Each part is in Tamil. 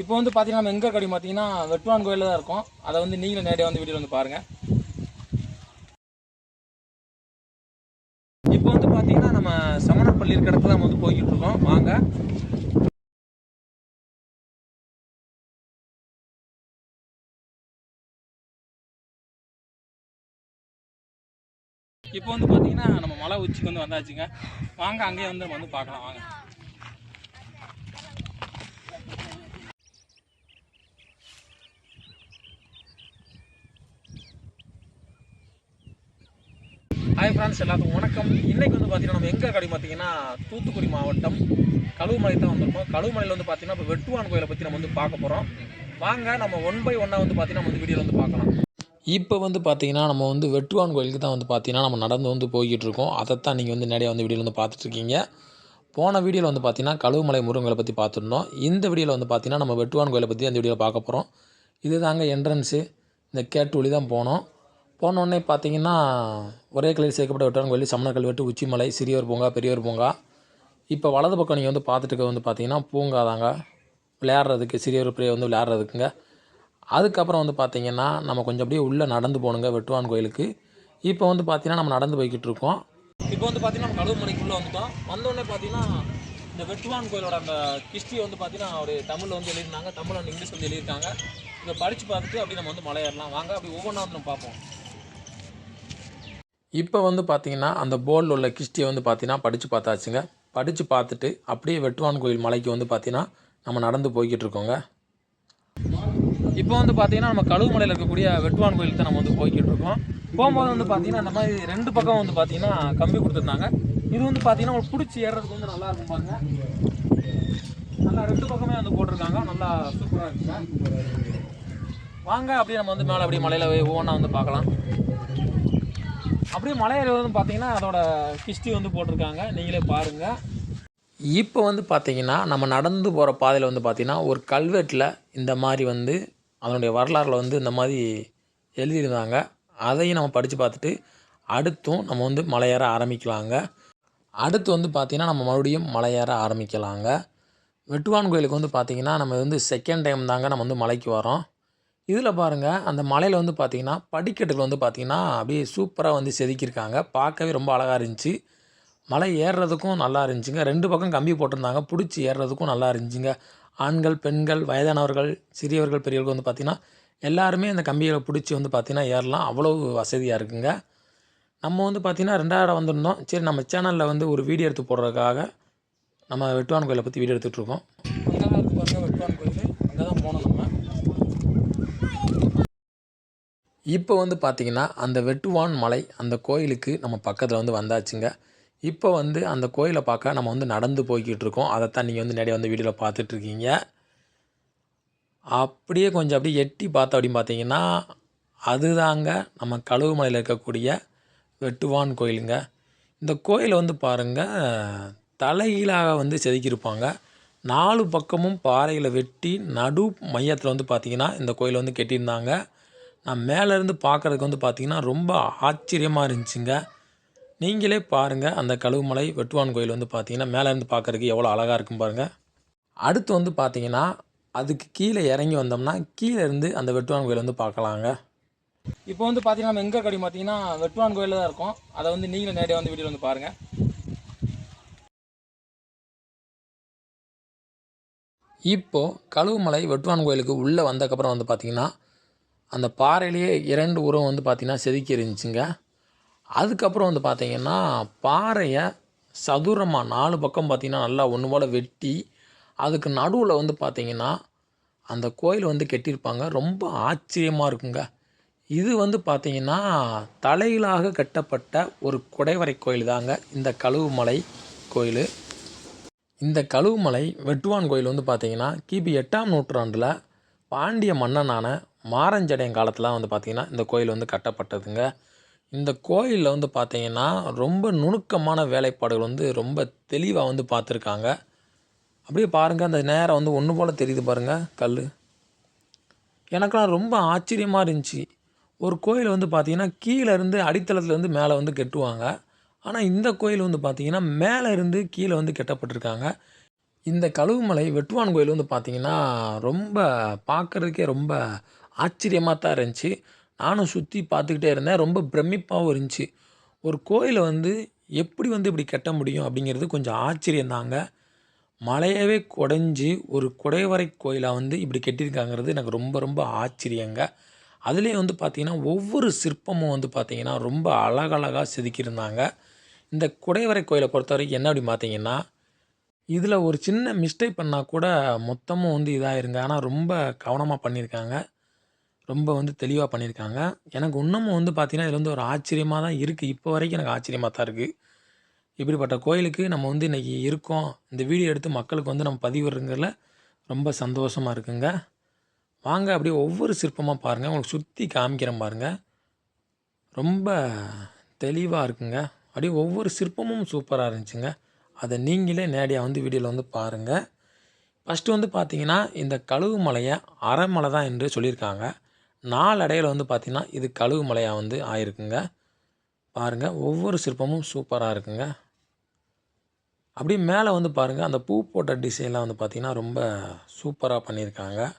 இப்போ வந்து பார்த்தீங்கன்னா நம்ம எங்கே கடி பார்த்தீங்கன்னா வெட்டுவான் கோயிலில் தான் இருக்கும். அதை வந்து நீங்களும் நேரடியாக வந்து வீடியோ வந்து பாருங்கள் இப்போ வந்து பார்த்தீங்கன்னா நம்ம சமணப்பள்ளி இருக்கிற இடத்துல நம்ம வந்து போய்கிட்டு இருக்கோம். வாங்க. இப்போ வந்து பார்த்தீங்கன்னா நம்ம மலை உச்சிக்கு வந்து வந்தாச்சுங்க. வாங்க அங்கேயே வந்து நம்ம வந்து பார்க்கலாம். வாங்க. ஹாய் ஃப்ரெண்ட்ஸ் எல்லாத்துக்கும் வணக்கம். இன்னைக்கு வந்து பார்த்தீங்கன்னா நம்ம எங்கே கடை பார்த்தீங்கன்னா தூத்துக்குடி மாவட்டம் கழுவுமலை தான் வந்திருக்கோம். கழுவுமலையில் வந்து பார்த்தீங்கன்னா இப்போ வெட்டுவான் கோயிலை பற்றி நம்ம வந்து பார்க்க போகிறோம் வாங்க நம்ம ஒன் பை ஒன்னாக வந்து பார்த்தீங்கன்னா நம்ம வந்து வீடியோவில் வந்து பார்க்கலாம். இப்போ வந்து பார்த்தீங்கன்னா நம்ம வந்து வெட்டுவான் கோயிலுக்கு தான் வந்து பார்த்தீங்கன்னா நம்ம நடந்து வந்து போய்கிட்டு இருக்கோம். அதைத்தான் நீங்கள் வந்து நிறைய வந்து வீடியோவில் வந்து பார்த்துட்ருக்கீங்க போன வீடியோவில் வந்து பார்த்தீங்கன்னா கழுவுமலை முருகங்களை பற்றி பார்த்துருந்தோம். இந்த வீடியோவில் வந்து பார்த்தீங்கன்னா நம்ம வெட்டுவான் கோயிலை பற்றி அந்த வீடியோவில் பார்க்க போகிறோம் இது தாங்க என்ட்ரன்ஸு இந்த கேட்டு வழி தான் போனோம். போனோடனே பார்த்தீங்கன்னா ஒரே கலையில் சேர்க்கப்பட்ட வெட்டுவான் கோயில் சமண கல்வெட்டு உச்சிமலை சிறியோர் பூங்கா பெரியோர் பூங்கா. இப்போ வலது பக்கம் நீங்கள் வந்து பார்த்துட்டு இருக்க வந்து பார்த்தீங்கன்னா பூங்கா தாங்க விளையாடுறதுக்கு சிறியோர் பெரிய வந்து விளையாடுறதுக்குங்க. அதுக்கப்புறம் வந்து பார்த்தீங்கன்னா நம்ம கொஞ்சம் அப்படியே உள்ளே நடந்து போகணுங்க வெட்டுவான் கோயிலுக்கு. இப்போ வந்து பார்த்தீங்கன்னா நம்ம நடந்து போய்கிட்டு இருக்கோம். இப்போ வந்து பார்த்தீங்கன்னா நம்ம கழுவுமலைக்குள்ளே வந்துட்டோம். வந்தோடனே பார்த்தீங்கன்னா இந்த வெட்டுவான் கோயிலோட அந்த கிஸ்டி வந்து பார்த்தீங்கன்னா ஒரு தமிழில் வந்து எழுதியிருந்தாங்க. தமிழ் அண்ட் இங்கிலீஷ் வந்து எழுதியிருக்காங்க. இதை படித்து பார்த்துட்டு அப்படி நம்ம வந்து மலை ஏறலாம் வாங்க அப்படி ஒவ்வொன்றா வந்து நம்ம பார்ப்போம். இப்போ வந்து பார்த்தீங்கன்னா அந்த போர்டில் உள்ள கிஸ்டியை வந்து பார்த்தீங்கன்னா படித்து பார்த்தாச்சுங்க. படித்து பார்த்துட்டு அப்படியே வெட்டுவான் கோயில் மலைக்கு வந்து பார்த்தீங்கன்னா நம்ம நடந்து போய்கிட்டு இருக்கோங்க. இப்போ வந்து பார்த்தீங்கன்னா நம்ம கழுவுமலையில் இருக்கக்கூடிய வெட்டுவான் கோயிலுக்கு தான் நம்ம வந்து போய்கிட்டு இருக்கோம். போகும்போது வந்து பார்த்தீங்கன்னா இந்த மாதிரி ரெண்டு பக்கம் வந்து பார்த்தீங்கன்னா கம்பி கொடுத்துருந்தாங்க. இது வந்து பார்த்தீங்கன்னா உங்களுக்கு பிடிச்சி ஏறுறதுக்கு வந்து நல்லா இருக்கும் பாருங்க. நல்லா ரெண்டு பக்கமே வந்து போட்டிருக்காங்க. நல்லா சூப்பராக இருக்குங்க. வாங்க அப்படியே நம்ம வந்து மேலே அப்படியே மலையில் ஒவ்வொன்றா வந்து பார்க்கலாம். அப்படியே மலை வந்து பார்த்தீங்கன்னா அதோட ஹிஸ்ட்ரி வந்து போட்டிருக்காங்க. நீங்களே பாருங்கள் இப்போ வந்து பார்த்தீங்கன்னா நம்ம நடந்து போகிற பாதையில் வந்து பார்த்தீங்கன்னா ஒரு கல்வெட்டில் இந்த மாதிரி வந்து அதனுடைய வரலாறில் வந்து இந்த மாதிரி எழுதியிருந்தாங்க. அதையும் நம்ம படித்து பார்த்துட்டு அடுத்தும் நம்ம வந்து மலையேற ஆரம்பிக்கலாங்க. அடுத்து வந்து பார்த்திங்கன்னா நம்ம மறுபடியும் மலையேற ஆரம்பிக்கலாங்க. வெட்டுவான் கோயிலுக்கு வந்து பார்த்திங்கன்னா நம்ம வந்து செகண்ட் டைம் தாங்க நம்ம வந்து மலைக்கு வரோம் இதில் பாருங்கள் அந்த மலையில் வந்து பார்த்திங்கன்னா படிக்கட்டுகள் வந்து பார்த்திங்கன்னா அப்படியே சூப்பராக வந்து செதுக்கியிருக்காங்க. பார்க்கவே ரொம்ப அழகாக இருந்துச்சு. மலை ஏறுறதுக்கும் நல்லா இருந்துச்சுங்க. ரெண்டு பக்கம் கம்பி போட்டிருந்தாங்க. பிடிச்சி ஏறுறதுக்கும் நல்லா இருந்துச்சுங்க. ஆண்கள் பெண்கள் வயதானவர்கள் சிறியவர்கள் பெரியவர்கள் வந்து பார்த்திங்கன்னா எல்லாருமே அந்த கம்பிகளை பிடிச்சி வந்து பார்த்திங்கன்னா ஏறலாம். அவ்வளோ வசதியாக இருக்குங்க. நம்ம வந்து பார்த்திங்கன்னா ரெண்டாயிரம் வந்திருந்தோம். சரி நம்ம சேனலில் வந்து ஒரு வீடியோ எடுத்து போடுறதுக்காக நம்ம வெட்டுவான் கோயிலை பற்றி வீடியோ எடுத்துகிட்ருக்கோம் அங்கே தான் வெட்டுவான் கோயில். அங்கே தான் போனோம் நம்ம. இப்போ வந்து பார்த்திங்கன்னா அந்த வெட்டுவான் மலை அந்த கோயிலுக்கு நம்ம பக்கத்தில் வந்து வந்தாச்சுங்க. இப்போ வந்து அந்த கோயிலை பார்க்க நம்ம வந்து நடந்து போய்கிட்டு இருக்கோம். அதைத்தான் நீங்கள் வந்து நிறைய வந்து வீடியோவில் பார்த்துட்ருக்கீங்க. அப்படியே கொஞ்சம் அப்படியே எட்டி பார்த்தோம் அப்படின்னு பார்த்தீங்கன்னா அதுதாங்க நம்ம கழுவுமலையில் இருக்கக்கூடிய வெட்டுவான் கோயிலுங்க. இந்த கோயிலை வந்து பாருங்கள் தலைகீழாக வந்து செதுக்கியிருப்பாங்க. நாலு பக்கமும் பாறையில் வெட்டி நடு மையத்தில் வந்து பார்த்திங்கன்னா இந்த கோயிலை வந்து கட்டியிருந்தாங்க. நான் மேலேருந்து பார்க்குறதுக்கு வந்து பார்த்திங்கன்னா ரொம்ப ஆச்சரியமாக இருந்துச்சுங்க. நீங்களே பாருங்கள் அந்த கழுவுமலை வெட்டுவான் கோயில் வந்து பார்த்தீங்கன்னா மேலேருந்து பார்க்குறதுக்கு எவ்வளோ அழகாக இருக்கும் பாருங்கள் அடுத்து வந்து பார்த்தீங்கன்னா அதுக்கு கீழே இறங்கி வந்தோம்னா கீழே இருந்து அந்த வெட்டுவான் கோயில் வந்து பார்க்கலாங்க. இப்போ வந்து பார்த்தீங்கன்னா நம்ம எங்கே கடி பார்த்தீங்கன்னா வெட்டுவான் கோயிலில் தான் இருக்கும். அதை வந்து நீங்களும் நேரடியாக வந்து வீடியோ வந்து பாருங்கள் இப்போது கழுவுமலை வெட்டுவான் கோயிலுக்கு உள்ளே வந்ததுக்கப்புறம் வந்து பார்த்திங்கன்னா அந்த பாறையிலேயே இரண்டு உரம் வந்து பார்த்திங்கன்னா செதுக்கி இருந்துச்சுங்க. அதுக்கப்புறம் வந்து பார்த்திங்கன்னா பாறையை சதுரமாக நாலு பக்கம் பார்த்திங்கன்னா நல்லா ஒன்று போல் வெட்டி அதுக்கு நடுவில் வந்து பார்த்திங்கன்னா அந்த கோயில் வந்து கட்டியிருப்பாங்க. ரொம்ப ஆச்சரியமாக இருக்குங்க. இது வந்து பார்த்திங்கன்னா தலையிலாக கட்டப்பட்ட ஒரு குடைவரை கோயில் தாங்க. இந்த கழுவுமலை கோயில். இந்த கழுவுமலை வெட்டுவான் கோயில் வந்து பார்த்திங்கன்னா கிபி எட்டாம் நூற்றாண்டில் பாண்டிய மன்னனான மாரஞ்சடையன் காலத்தில் வந்து பார்த்திங்கன்னா இந்த கோயில் வந்து கட்டப்பட்டதுங்க. இந்த கோயிலில் வந்து பார்த்திங்கன்னா ரொம்ப நுணுக்கமான வேலைப்பாடுகள் வந்து ரொம்ப தெளிவாக வந்து பார்த்துருக்காங்க அப்படியே பாருங்கள் அந்த நேரம் வந்து ஒன்று போல் தெரியுது பாருங்கள் கல் எனக்கெல்லாம் ரொம்ப ஆச்சரியமாக இருந்துச்சு. ஒரு கோயில் வந்து பார்த்திங்கன்னா கீழேருந்து அடித்தளத்துலேருந்து மேலே வந்து கட்டுவாங்க. ஆனால் இந்த கோயில் வந்து பார்த்திங்கன்னா மேலே இருந்து கீழே வந்து கட்டப்பட்டிருக்காங்க. இந்த கழுவுமலை வெட்டுவான் கோயில் வந்து பார்த்திங்கன்னா ரொம்ப பார்க்கறதுக்கே ரொம்ப ஆச்சரியமாக தான் இருந்துச்சு. நானும் சுற்றி பார்த்துக்கிட்டே இருந்தேன். ரொம்ப பிரமிப்பாகவும் இருந்துச்சு. ஒரு கோயிலை வந்து எப்படி வந்து இப்படி கட்ட முடியும் அப்படிங்கிறது கொஞ்சம் ஆச்சரியந்தாங்க மலையவே குடைஞ்சி ஒரு குடைவரை கோயிலாக வந்து இப்படி கட்டியிருக்காங்கிறது எனக்கு ரொம்ப ரொம்ப ஆச்சரியங்க. அதுலேயே வந்து பார்த்திங்கன்னா ஒவ்வொரு சிற்பமும் வந்து பார்த்திங்கன்னா ரொம்ப அழகழகாக செதுக்கியிருந்தாங்க. இந்த குடைவரை கோயிலை பொறுத்த வரைக்கும் என்ன அப்படின்னு பார்த்தீங்கன்னா, இதில் ஒரு சின்ன மிஸ்டேக் பண்ணால் கூட மொத்தமும் வந்து இதாயிருங்க. ஆனால் ரொம்ப கவனமாக பண்ணியிருக்காங்க. ரொம்ப வந்து தெளிவா பண்ணியிருக்காங்க. எனக்கு இன்னமும் வந்து பார்த்தீங்கன்னா, இதில் வந்து ஒரு ஆச்சரியமா தான் இருக்கு. இப்போ வரைக்கும் எனக்கு ஆச்சரியமா தான் இருக்கு. இப்படிப்பட்ட கோயிலுக்கு நம்ம வந்து இன்னைக்கு இருக்கோம். இந்த வீடியோ எடுத்து மக்களுக்கு வந்து நம்ம பதிவிடுறதுல ரொம்ப சந்தோஷமா இருக்குங்க. வாங்க அப்படியே ஒவ்வொரு சிற்பமா பாருங்க. உங்களுக்கு சுத்தி காமிக்கிறேன் பாருங்க. ரொம்ப தெளிவா இருக்குங்க. அப்படியே ஒவ்வொரு சிற்பமும் சூப்பரா இருந்துச்சுங்க. அத நீங்களே நேரடியா வந்து வீடியோல வந்து பாருங்க. ஃபர்ஸ்ட்டு வந்து பார்த்தீங்கன்னா, இந்த கழுவு மலையை அறமலை தான் என்று சொல்லியிருக்காங்க. நாளடைவில வந்து பார்த்தீங்கன்னா, இது கழுகுமலையா வந்து ஆயிருக்குங்க. பாருங்க ஒவ்வொரு சிற்பமும் சூப்பராக இருக்குங்க. அப்படியே மேலே வந்து பாருங்க, அந்த பூ போட்ட டிசைன்லாம் வந்து பார்த்திங்கன்னா ரொம்ப சூப்பராக பண்ணியிருக்காங்க.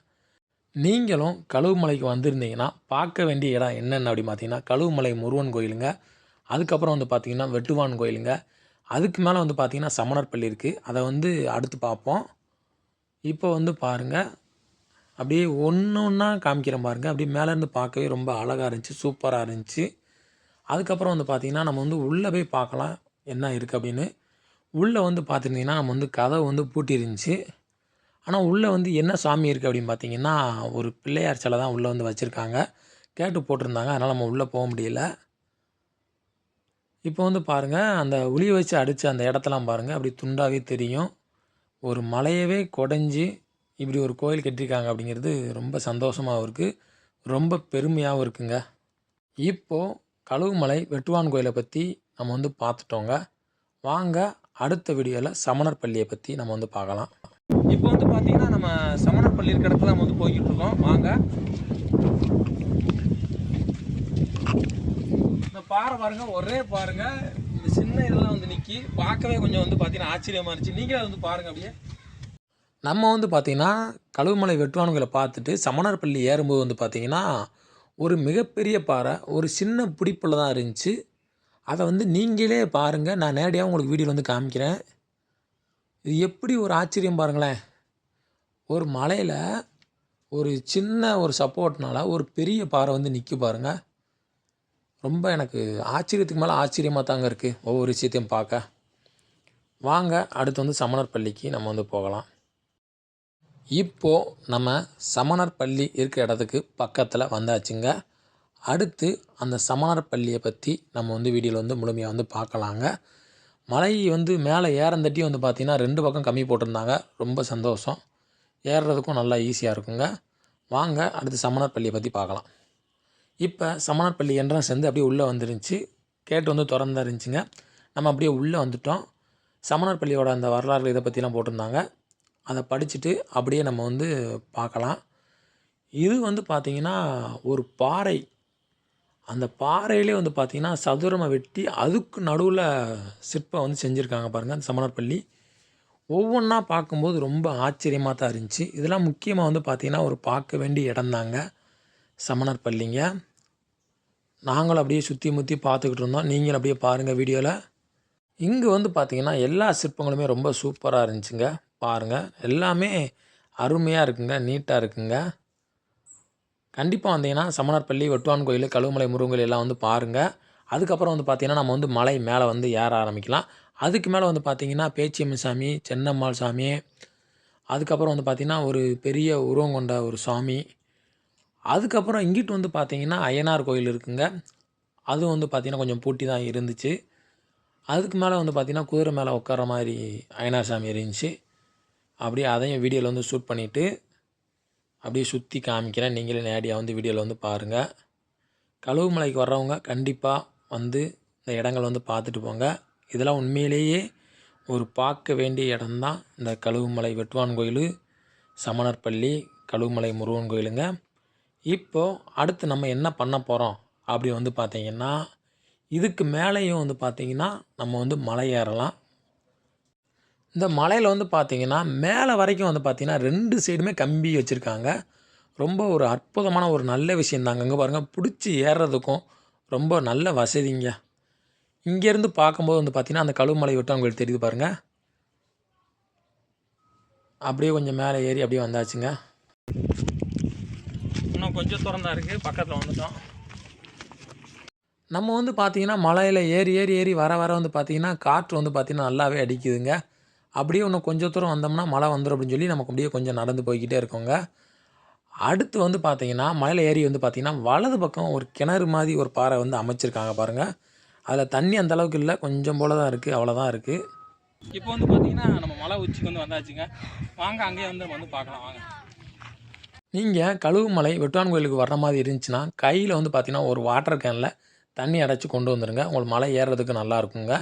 நீங்களும் கழுகுமலைக்கு வந்திருந்தீங்கன்னா, பார்க்க வேண்டிய இடம் என்னென்ன அப்படின்னு பார்த்தீங்கன்னா, கழுகுமலை முருகன் கோயிலுங்க. அதுக்கப்புறம் வந்து பார்த்திங்கன்னா வெட்டுவான் கோயிலுங்க. அதுக்கு மேலே வந்து பார்த்தீங்கன்னா, சமணர்பள்ளி இருக்குது அதை வந்து அடுத்து பார்ப்போம். இப்போ வந்து பாருங்க, அப்படியே ஒன்று ஒன்றா காமிக்கிறேன் பாருங்க. அப்படியே மேலேருந்து பார்க்கவே ரொம்ப அழகாக இருந்துச்சு. சூப்பராக இருந்துச்சு. அதுக்கப்புறம் வந்து பார்த்திங்கன்னா நம்ம வந்து உள்ளே போய் பார்க்கலாம். என்ன இருக்குது அப்படின்னு. உள்ளே வந்து பார்த்துருந்தீங்கன்னா, நம்ம வந்து கதவு வந்து பூட்டி இருந்துச்சு. உள்ளே வந்து என்ன சாமி இருக்குது அப்படின்னு பார்த்தீங்கன்னா, ஒரு பிள்ளையார் சிலை தான் உள்ளே வந்து வச்சுருக்காங்க கேட்டு போட்டிருந்தாங்க. அதனால் நம்ம உள்ளே போக முடியல. இப்போ வந்து பாருங்க, அந்த உளிய வச்சு அடித்த அந்த இடத்தெல்லாம் பாருங்கள் அப்படியே துண்டாவே தெரியும். ஒரு மலையவே குடஞ்சி இப்படி ஒரு கோயில் கட்டியிருக்காங்க அப்படிங்கிறது ரொம்ப சந்தோஷமாகவும் இருக்குது ரொம்ப பெருமையாகவும் இருக்குங்க. இப்போது கழுகுமலை வெட்டுவான் கோயிலை பற்றி நம்ம வந்து பார்த்துட்டோங்க. வாங்க அடுத்த விடியலை சமணர் பள்ளியை பற்றி நம்ம வந்து பார்க்கலாம். இப்போ வந்து பார்த்தீங்கன்னா, நம்ம சமணர் பள்ளி இருக்கிற இடத்துல நம்ம வந்து போய்கிட்டு இருக்கோம். வாங்க. இந்த பாறை பாருங்க, ஒரே பாருங்க. இந்த சின்ன இதெல்லாம் வந்து நிற்கி பார்க்கவே கொஞ்சம் வந்து பார்த்தீங்கன்னா, ஆச்சரியமா இருந்துச்சு. நீங்களே வந்து பாருங்க அப்படியே. நம்ம வந்து பார்த்திங்கன்னா கழுவுமலை வெட்டுவானுங்களை பார்த்துட்டு பார்த்துட்டு சமணர்பள்ளி ஏறும்போது வந்து பார்த்திங்கன்னா ஒரு மிகப்பெரிய பாறை, ஒரு சின்ன பிடிப்பில் தான் இருந்துச்சு. அதை வந்து நீங்களே பாருங்கள் நான் நேரடியாக உங்களுக்கு வீடியோ வந்து காமிக்கிறேன். இது எப்படி ஒரு ஆச்சரியம் பாருங்களேன். ஒரு மலையில் ஒரு சின்ன ஒரு சப்போர்ட்னால ஒரு பெரிய பாறை வந்து நிற்க பாருங்கள் ரொம்ப எனக்கு ஆச்சரியத்துக்கு மேலே ஆச்சரியமாக தாங்க இருக்குது ஒவ்வொரு விஷயத்தையும் பார்க்க. வாங்க அடுத்து வந்து சமணர் பள்ளிக்கு நம்ம வந்து போகலாம். இப்போது நம்ம சமணர் பள்ளி இருக்கிற இடத்துக்கு பக்கத்தில் வந்தாச்சுங்க. அடுத்து அந்த சமணர் பள்ளியை பற்றி நம்ம வந்து வீடியோவில் வந்து முழுமையாக வந்து பார்க்கலாங்க. மலை வந்து மேலே ஏறந்தட்டி வந்து பார்த்திங்கன்னா ரெண்டு பக்கம் கம்மி போட்டிருந்தாங்க. ரொம்ப சந்தோஷம். ஏறுறதுக்கும் நல்லா ஈஸியாக இருக்குங்க. வாங்க அடுத்து சமணர் பள்ளியை பற்றி பார்க்கலாம். இப்போ சமணர் பள்ளி என்ட்ரன்ஸ் வந்து அப்படியே உள்ளே வந்துருந்துச்சு. கேட்டு வந்து திறந்தா தான் இருந்துச்சுங்க. நம்ம அப்படியே உள்ள வந்துட்டோம். சமணர்பள்ளியோட அந்த வரலாறு இதை பற்றிலாம் போட்டிருந்தாங்க. அதை படிச்சுட்டு அப்படியே நம்ம வந்து பார்க்கலாம். இது வந்து பார்த்திங்கன்னா ஒரு பாறை. அந்த பாறையிலே வந்து பார்த்திங்கன்னா சதுரமாக வெட்டி அதுக்கு நடுவில் சிற்பம் வந்து செஞ்சுருக்காங்க பாருங்கள் அந்த சமணர்பள்ளி. ஒவ்வொன்றா பார்க்கும்போது ரொம்ப ஆச்சரியமாக தான் இருந்துச்சு. இதெல்லாம் முக்கியமாக வந்து பார்த்திங்கன்னா ஒரு பார்க்க வேண்டிய இடம் தாங்க. சமணர்பள்ளிங்க. நாங்களும் அப்படியே சுற்றி முற்றி பார்த்துக்கிட்டு இருந்தோம். நீங்களும் அப்படியே பாருங்கள் வீடியோவில் இங்கே வந்து பார்த்தீங்கன்னா, எல்லா சிற்பங்களுமே ரொம்ப சூப்பராக இருந்துச்சுங்க. பாருங்க. எல்லாமே அருமையாக இருக்குங்க. நீட்டாக இருக்குங்க. கண்டிப்பாக வந்தீங்கன்னா, சமணர்பள்ளி, வெட்டுவான் கோயில் கழுவுமலை முருகன் எல்லாம் வந்து பாருங்கள் அதுக்கப்புறம் வந்து பார்த்தீங்கன்னா, நம்ம வந்து மலை மேலே வந்து ஏற ஆரம்பிக்கலாம். அதுக்கு மேலே வந்து பார்த்தீங்கன்னா, பேச்சியம்மன் சாமி, சென்னம்மாள் சாமி, அதுக்கப்புறம் வந்து பார்த்திங்கன்னா ஒரு பெரிய உருவம் கொண்ட ஒரு சாமி. அதுக்கப்புறம் இங்கிட்டு வந்து பார்த்திங்கன்னா அய்யனார் கோயில் இருக்குங்க. அதுவும் வந்து பார்த்திங்கன்னா கொஞ்சம் பூட்டி தான் இருந்துச்சு. அதுக்கு மேலே வந்து பார்த்திங்கன்னா குதிரை மேலே உட்கார்ற மாதிரி அய்யனார் சாமி இருந்துச்சு. அப்படியே அதையும் வீடியோவில் வந்து ஷூட் பண்ணிவிட்டு அப்படியே சுற்றி காமிக்கிறேன். நீங்களே நேடியாக வந்து வீடியோவில் வந்து பாருங்கள் கழுவு மலைக்கு வர்றவங்க கண்டிப்பாக வந்து இந்த இடங்கள் வந்து பார்த்துட்டு போங்க. இதெல்லாம் உண்மையிலேயே ஒரு பார்க்க வேண்டிய இடம்தான் இந்த கழுவுமலை வெட்டுவான் கோயிலு, சமணர்பள்ளி, கழுவுமலை முருகன் கோயிலுங்க. இப்போது அடுத்து நம்ம என்ன பண்ண போகிறோம் அப்படி வந்து பார்த்தீங்கன்னா, இதுக்கு மேலேயும் வந்து பார்த்தீங்கன்னா, நம்ம வந்து மலை ஏறலாம். இந்த மலையில் வந்து பார்த்தீங்கன்னா மேலே வரைக்கும் வந்து பார்த்தீங்கன்னா ரெண்டு சைடுமே கம்பி வச்சுருக்காங்க. ரொம்ப ஒரு அற்புதமான ஒரு நல்ல விஷயந்தாங்க இங்கே பாருங்கள் பிடிச்சி ஏறுறதுக்கும் ரொம்ப நல்ல வசதிங்க. இங்கேருந்து பார்க்கும்போது வந்து பார்த்தீங்கன்னா அந்த கழுமலை விட்டு உங்களுக்கு தெரியுது பாருங்கள் அப்படியே கொஞ்சம் மேலே ஏறி அப்படியே வந்தாச்சுங்க. இன்னும் கொஞ்சம் தான் இருக்குது பக்கத்தில் வந்துட்டோம். நம்ம வந்து பார்த்தீங்கன்னா மலையில் ஏறி ஏறி ஏறி வர வர வந்து பார்த்தீங்கன்னா காற்று வந்து பார்த்தீங்கன்னா நல்லாவே அடிக்குதுங்க. அப்படியே இன்னும் கொஞ்சம் தூரம் வந்தோம்னா மழை வந்துடும் அப்படின்னு சொல்லி நமக்கு அப்படியே கொஞ்சம் நடந்து போய்க்கிட்டே இருக்கோங்க. அடுத்து வந்து பார்த்தீங்கன்னா மலையில் ஏறி வந்து பார்த்தீங்கன்னா வலது பக்கம் ஒரு கிணறு மாதிரி ஒரு பாறை வந்து அமைச்சிருக்காங்க பாருங்கள் அதில் தண்ணி அந்த அளவுக்கு இல்லை கொஞ்சம் போல தான் இருக்குது அவ்வளோதான் இருக்குது இப்போ வந்து பார்த்தீங்கன்னா நம்ம மலை உச்சிக்கு வந்து வந்தாச்சுங்க. வாங்க அங்கேயே வந்து வந்து பார்க்கலாம் வாங்க. நீங்கள் கழுகுமலை வெட்டுவான் கோயிலுக்கு வர்ற மாதிரி இருந்துச்சுன்னா கையில் வந்து பார்த்தீங்கன்னா ஒரு வாட்டர் கேனில் தண்ணி அடைச்சி கொண்டு வந்துடுங்க உங்களுக்கு மலை ஏறுறதுக்கு நல்லா இருக்குங்க.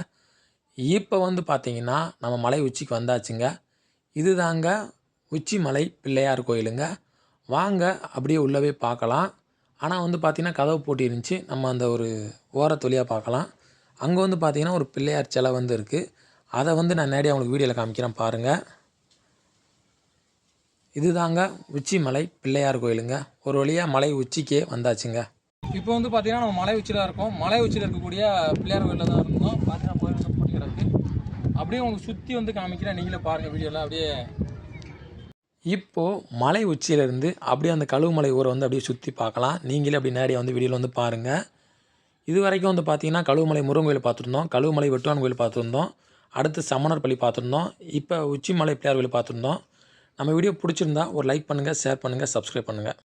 இப்போ வந்து பார்த்தீங்கன்னா நம்ம மலை உச்சிக்கு வந்தாச்சுங்க. இதுதாங்க உச்சி மலை பிள்ளையார் கோயிலுங்க. வாங்க அப்படியே உள்ளவே பார்க்கலாம். ஆனால் வந்து பார்த்திங்கன்னா கதவு போட்டி இருந்துச்சு. நம்ம அந்த ஒரு ஓரத்தொழியாக பார்க்கலாம். அங்கே வந்து பார்த்திங்கன்னா ஒரு பிள்ளையார் சிலை வந்து இருக்குது அதை வந்து நான் நேரடியாக உங்களுக்கு வீடியோவில் காமிக்கிறேன் பாருங்கள் இதுதாங்க உச்சி மலை பிள்ளையார் கோயிலுங்க. ஒரு வழியாக மலை உச்சிக்கே வந்தாச்சுங்க. இப்போ வந்து பார்த்தீங்கன்னா நம்ம மலை உச்சியில் இருக்கோம். மலை உச்சியில் இருக்கக்கூடிய பிள்ளையார் கோயிலில் தான் இருக்கோம் பார்த்தீங்கன்னா கோயில் வந்து பூட்டி கிடக்கு அப்படியே உங்களுக்கு சுற்றி வந்து காமிக்கிறேன். நீங்களே பாருங்கள் வீடியோலாம் அப்படியே. இப்போது மலை உச்சியிலேருந்து அப்படியே அந்த கழுவுமலை ஊரை வந்து அப்படியே சுற்றி பார்க்கலாம். நீங்களே அப்படி நேரடியாக வந்து வீடியோவில் வந்து பாருங்கள் இது வரைக்கும் வந்து பார்த்தீங்கன்னா கழுவுமலை முருகன் கோயில் பார்த்துருந்தோம். கழுவுமலை வெட்டுவான் கோயில் பார்த்துருந்தோம். அடுத்து சமணர் பள்ளி பார்த்துருந்தோம். இப்போ உச்சிமலை பிள்ளையார் கோயில் பார்த்துருந்தோம். நம்ம வீடியோ பிடிச்சிருந்தா ஒரு லைக் பண்ணுங்கள் ஷேர் பண்ணுங்கள் சப்ஸ்கிரைப் பண்ணுங்கள்